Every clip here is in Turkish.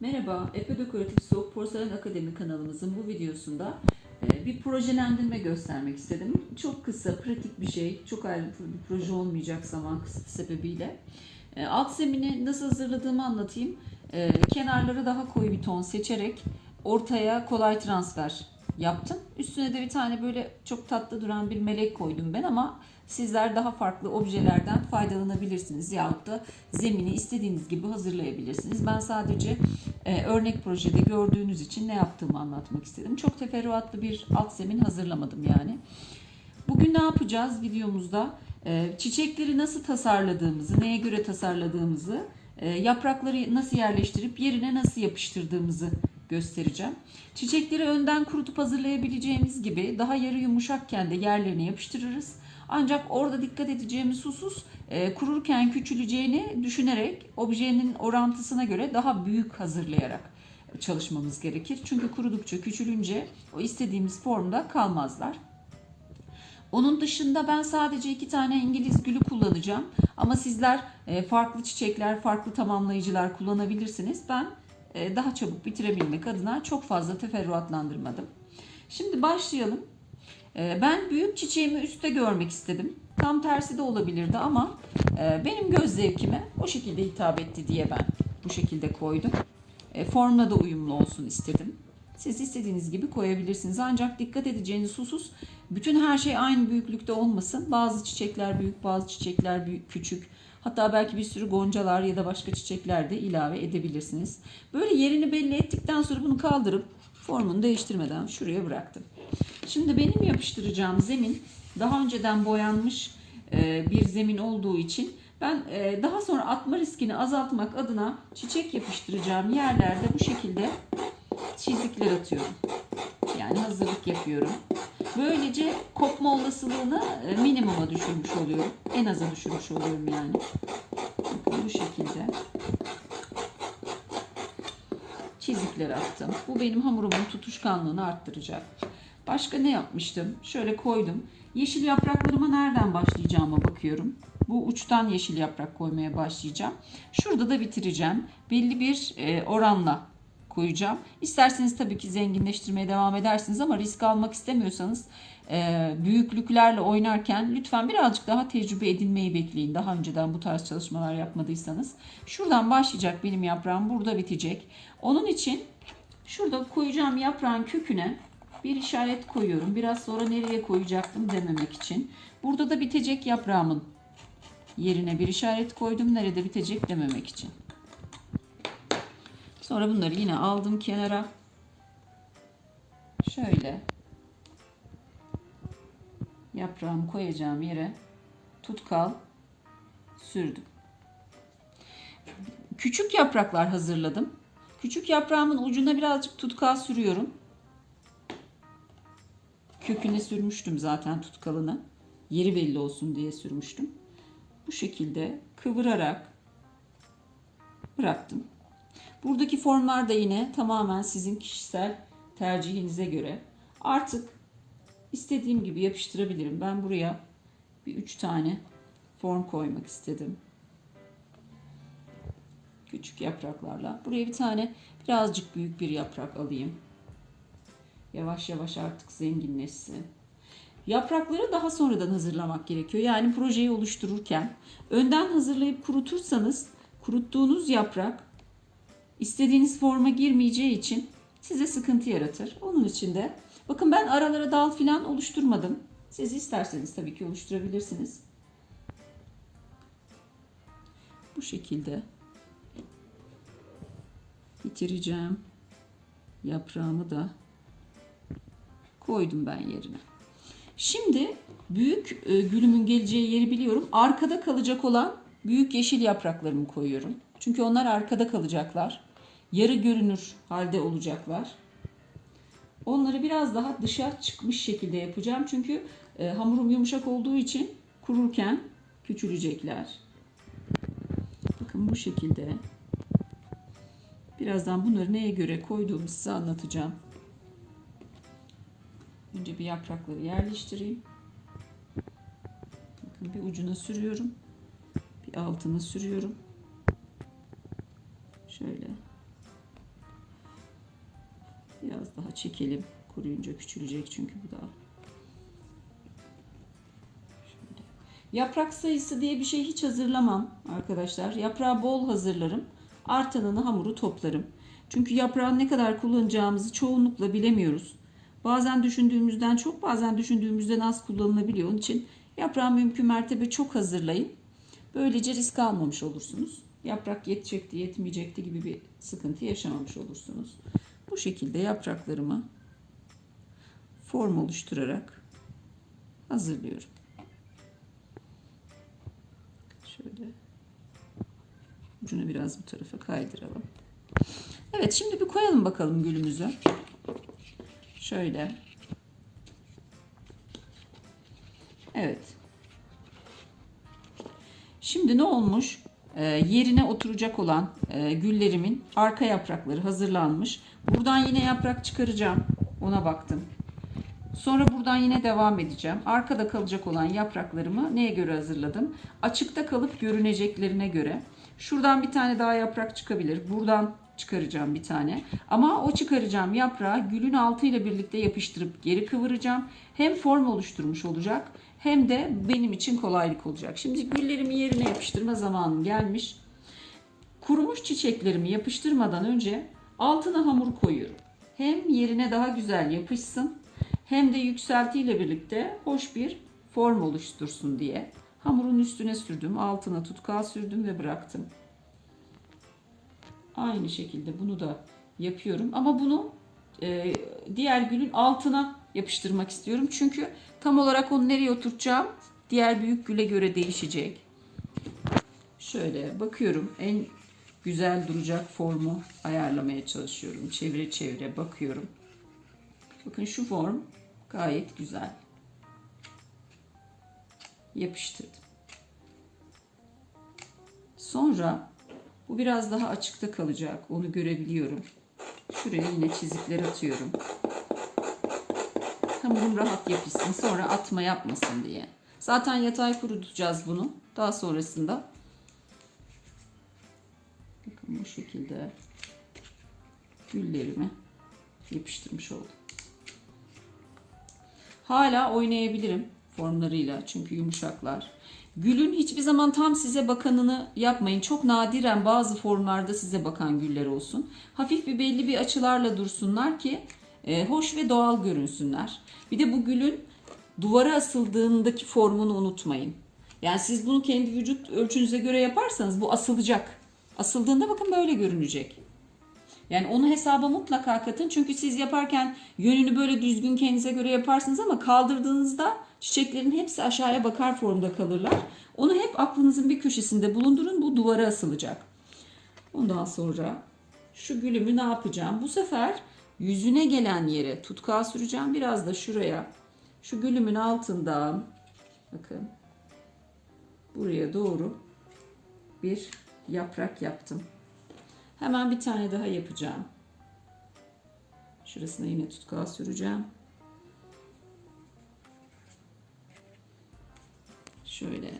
Merhaba, Epe Dekoratif Soğuk Porselen Akademi kanalımızın bu videosunda e, bir projelendirme göstermek istedim. Çok kısa, pratik bir şey, çok ayrıntılı bir proje olmayacak zaman kısıtı sebebiyle. E, Alt zemini nasıl hazırladığımı anlatayım. E, Kenarları daha koyu bir ton seçerek ortaya kolay transfer yaptım. Üstüne de bir tane böyle çok tatlı duran bir melek koydum ben ama sizler daha farklı objelerden faydalanabilirsiniz yahut da zemini istediğiniz gibi hazırlayabilirsiniz. Ben sadece e, örnek projede gördüğünüz için ne yaptığımı anlatmak istedim. Çok teferruatlı bir alt zemin hazırlamadım yani. Bugün ne yapacağız videomuzda? E, çiçekleri nasıl tasarladığımızı, neye göre tasarladığımızı, e, yaprakları nasıl yerleştirip yerine nasıl yapıştırdığımızı göstereceğim. Çiçekleri önden kurutup hazırlayabileceğimiz gibi daha yarı yumuşakken de yerlerine yapıştırırız. Ancak orada dikkat edeceğimiz husus e, kururken küçüleceğini düşünerek objenin orantısına göre daha büyük hazırlayarak çalışmamız gerekir. Çünkü kurudukça küçülünce o istediğimiz formda kalmazlar. Onun dışında ben sadece iki tane İngiliz gülü kullanacağım. Ama sizler e, farklı çiçekler, farklı tamamlayıcılar kullanabilirsiniz. Ben e, daha çabuk bitirebilmek adına çok fazla teferruatlandırmadım. Şimdi başlayalım. E, Ben büyük çiçeğimi üstte görmek istedim. Tam tersi de olabilirdi ama e, benim göz zevkime o şekilde hitap etti diye ben bu şekilde koydum. E, Formla da uyumlu olsun istedim. Siz istediğiniz gibi koyabilirsiniz. Ancak dikkat edeceğiniz husus bütün her şey aynı büyüklükte olmasın. Bazı çiçekler büyük, bazı çiçekler büyük, küçük. Hatta belki bir sürü goncalar ya da başka çiçekler de ilave edebilirsiniz. Böyle yerini belli ettikten sonra bunu kaldırıp formunu değiştirmeden şuraya bıraktım. Şimdi benim yapıştıracağım zemin daha önceden boyanmış e, bir zemin olduğu için ben e, daha sonra atma riskini azaltmak adına çiçek yapıştıracağım yerlerde bu şekilde çizikler atıyorum. Yani hazırlık yapıyorum. Böylece kopma olasılığını e, minimuma düşürmüş oluyorum. En aza düşürmüş oluyorum yani. Bu şekilde çizikler attım. Bu benim hamurumun tutuşkanlığını arttıracak. Başka ne yapmıştım? Şöyle koydum. Yeşil yapraklarıma nereden başlayacağıma bakıyorum. Bu uçtan yeşil yaprak koymaya başlayacağım. Şurada da bitireceğim. Belli bir e, oranla koyacağım. İsterseniz tabii ki zenginleştirmeye devam edersiniz ama risk almak istemiyorsanız e, büyüklüklerle oynarken lütfen birazcık daha tecrübe edinmeyi bekleyin. Daha önceden bu tarz çalışmalar yapmadıysanız. Şuradan başlayacak benim yaprağım burada bitecek. Onun için şurada koyacağım yaprağın köküne bir işaret koyuyorum. Biraz sonra nereye koyacaktım dememek için. Burada da bitecek yaprağımın yerine bir işaret koydum. Nerede bitecek dememek için. Sonra bunları yine aldım kenara. Şöyle yaprağımı koyacağım yere tutkal sürdüm. Küçük yapraklar hazırladım. Küçük yaprağımın ucuna birazcık tutkal sürüyorum. Köküne sürmüştüm zaten tutkalını. Yeri belli olsun diye sürmüştüm. Bu şekilde kıvırarak bıraktım. Buradaki formlar da yine tamamen sizin kişisel tercihinize göre. Artık istediğim gibi yapıştırabilirim. Ben buraya bir üç tane form koymak istedim. Küçük yapraklarla. Buraya bir tane birazcık büyük bir yaprak alayım. Yavaş yavaş artık zenginleşsin. Yaprakları daha sonradan hazırlamak gerekiyor. Yani projeyi oluştururken önden hazırlayıp kurutursanız kuruttuğunuz yaprak istediğiniz forma girmeyeceği için size sıkıntı yaratır. Onun için de bakın ben aralara dal falan oluşturmadım. Siz isterseniz tabii ki oluşturabilirsiniz. Bu şekilde bitireceğim. Yaprağımı da koydum ben yerine. Şimdi büyük e, gülümün geleceği yeri biliyorum. Arkada kalacak olan büyük yeşil yapraklarımı koyuyorum. Çünkü onlar arkada kalacaklar. Yarı görünür halde olacaklar. Onları biraz daha dışa çıkmış şekilde yapacağım. Çünkü e, hamurum yumuşak olduğu için kururken küçülecekler. Bakın bu şekilde. Birazdan bunları neye göre koyduğumu size anlatacağım. Önce bir yaprakları yerleştireyim. Bakın bir ucuna sürüyorum. Bir altına sürüyorum. Şöyle. Biraz daha çekelim. Kuruyunca küçülecek çünkü bu da. Şöyle. Yaprak sayısı diye bir şey hiç hazırlamam arkadaşlar. Yaprağı bol hazırlarım. Artanını hamuru toplarım. Çünkü yaprağı ne kadar kullanacağımızı çoğunlukla bilemiyoruz. Bazen düşündüğümüzden çok bazen düşündüğümüzden az kullanılabiliyor. Onun için yaprağı mümkün mertebe çok hazırlayın. Böylece risk almamış olursunuz. Yaprak yetecekti, yetmeyecekti gibi bir sıkıntı yaşamamış olursunuz. Bu şekilde yapraklarımı form oluşturarak hazırlıyorum. Şöyle ucunu biraz bu tarafa kaydıralım. Evet şimdi bir koyalım bakalım gülümüzü. Şöyle. Evet. Şimdi ne olmuş? Ee, yerine oturacak olan e, güllerimin arka yaprakları hazırlanmış. Buradan yine yaprak çıkaracağım. Ona baktım. Sonra buradan yine devam edeceğim. Arkada kalacak olan yapraklarımı neye göre hazırladım? Açıkta kalıp görüneceklerine göre. Şuradan bir tane daha yaprak çıkabilir. Buradan çıkaracağım bir tane. Ama o çıkaracağım yaprağı gülün altıyla birlikte yapıştırıp geri kıvıracağım. Hem form oluşturmuş olacak hem de benim için kolaylık olacak. Şimdi güllerimi yerine yapıştırma zamanım gelmiş. Kurumuş çiçeklerimi yapıştırmadan önce altına hamur koyuyorum. Hem yerine daha güzel yapışsın hem de yükseltiyle birlikte hoş bir form oluştursun diye. Hamurun üstüne sürdüm, altına tutkal sürdüm ve bıraktım. Aynı şekilde bunu da yapıyorum ama bunu e, diğer gülün altına yapıştırmak istiyorum. Çünkü tam olarak onu nereye oturtacağım diğer büyük güle göre değişecek. Şöyle bakıyorum en güzel duracak formu ayarlamaya çalışıyorum. Çevire çevire bakıyorum. Bakın şu form gayet güzel. Yapıştırdım. Sonra bu biraz daha açıkta kalacak. Onu görebiliyorum. Şuraya yine çizikler atıyorum. Hamurum rahat yapışsın. Sonra atma yapmasın diye. Zaten yatay kurutacağız bunu. Daha sonrasında. Bakın bu şekilde güllerimi yapıştırmış oldum. Hala oynayabilirim formlarıyla çünkü yumuşaklar. Gülün hiçbir zaman tam size bakanını yapmayın. Çok nadiren bazı formlarda size bakan güller olsun. Hafif bir belli bir açılarla dursunlar ki e, hoş ve doğal görünsünler. Bir de bu gülün duvara asıldığındaki formunu unutmayın. Yani siz bunu kendi vücut ölçünüze göre yaparsanız bu asılacak. Asıldığında bakın böyle görünecek. Yani onu hesaba mutlaka katın. Çünkü siz yaparken yönünü böyle düzgün kendinize göre yaparsınız ama kaldırdığınızda çiçeklerin hepsi aşağıya bakar formda kalırlar. Onu hep aklınızın bir köşesinde bulundurun. Bu duvara asılacak. Ondan sonra şu gülümü ne yapacağım? Bu sefer yüzüne gelen yere tutkal süreceğim. Biraz da şuraya şu gülümün altından bakın buraya doğru bir yaprak yaptım. Hemen bir tane daha yapacağım. Şurasına yine tutkal süreceğim. Şöyle.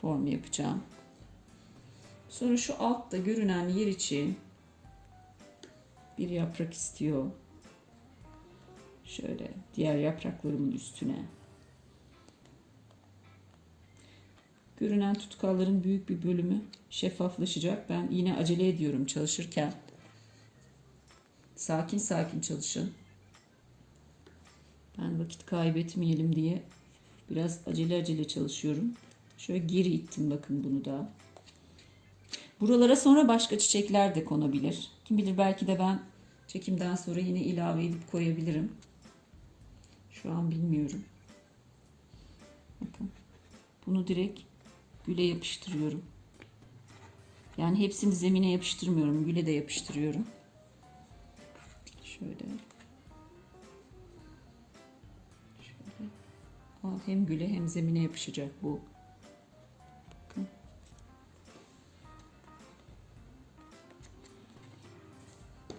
Form yapacağım. Sonra şu altta görünen yer için bir yaprak istiyor. Şöyle diğer yapraklarımın üstüne. Görünen tutkalların büyük bir bölümü şeffaflaşacak. Ben yine acele ediyorum çalışırken. Sakin sakin çalışın. Vakit kaybetmeyelim diye biraz acele acele çalışıyorum. Şöyle geri ittim bakın bunu da. Buralara sonra başka çiçekler de konabilir. Kim bilir belki de ben çekimden sonra yine ilave edip koyabilirim. Şu an bilmiyorum. Bakın. Bunu direkt güle yapıştırıyorum. Yani hepsini zemine yapıştırmıyorum. Güle de yapıştırıyorum. Şöyle. Hem güle hem zemine yapışacak bu.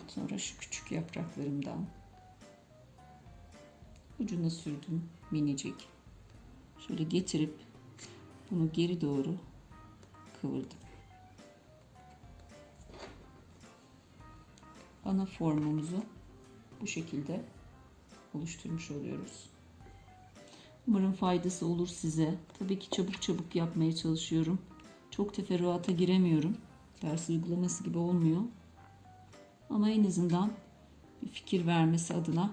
Sonra şu küçük yapraklarımdan ucuna sürdüm minicik. Şöyle getirip bunu geri doğru kıvırdım. ana formumuzu bu şekilde oluşturmuş oluyoruz. Umarım faydası olur size. Tabii ki çabuk çabuk yapmaya çalışıyorum. Çok teferruata giremiyorum. Ders uygulaması gibi olmuyor. Ama en azından bir fikir vermesi adına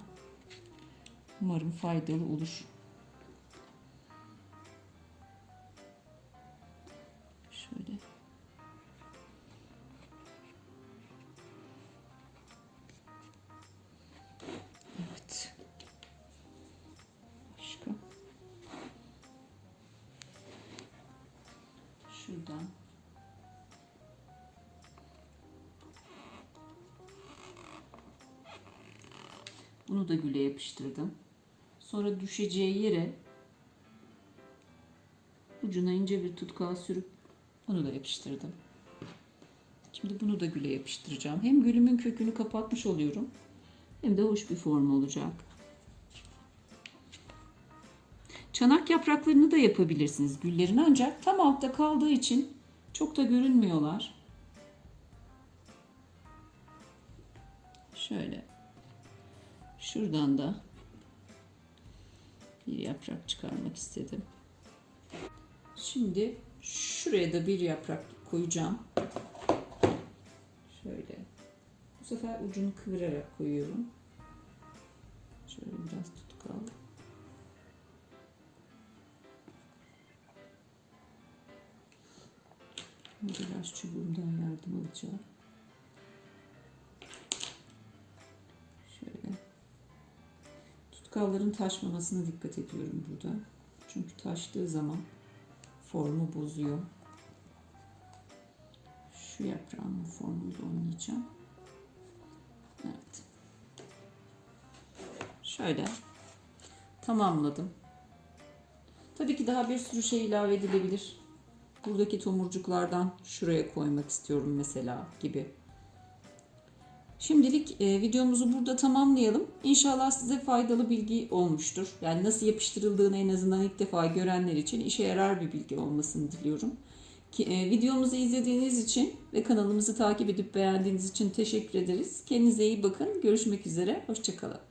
umarım faydalı olur. Bunu da güle yapıştırdım. Sonra düşeceği yere ucuna ince bir tutkal sürüp onu da yapıştırdım. Şimdi bunu da güle yapıştıracağım. Hem gülümün kökünü kapatmış oluyorum hem de hoş bir form olacak. Çanak yapraklarını da yapabilirsiniz güllerin ancak tam altta kaldığı için çok da görünmüyorlar. Şöyle. Şuradan da bir yaprak çıkarmak istedim. Şimdi şuraya da bir yaprak koyacağım. Şöyle. Bu sefer ucunu kıvırarak koyuyorum. Şöyle biraz tutkal. Biraz çubuğumdan yardım alacağım. Tutkalların taşmamasına dikkat ediyorum burada. Çünkü taştığı zaman formu bozuyor. Şu yaprağın formuyla oynayacağım. Evet. Şöyle tamamladım. Tabii ki daha bir sürü şey ilave edilebilir. Buradaki tomurcuklardan şuraya koymak istiyorum mesela gibi. Şimdilik e, videomuzu burada tamamlayalım. İnşallah size faydalı bilgi olmuştur. Yani nasıl yapıştırıldığını en azından ilk defa görenler için işe yarar bir bilgi olmasını diliyorum. Ki, e, videomuzu izlediğiniz için ve kanalımızı takip edip beğendiğiniz için teşekkür ederiz. Kendinize iyi bakın. Görüşmek üzere. Hoşçakalın.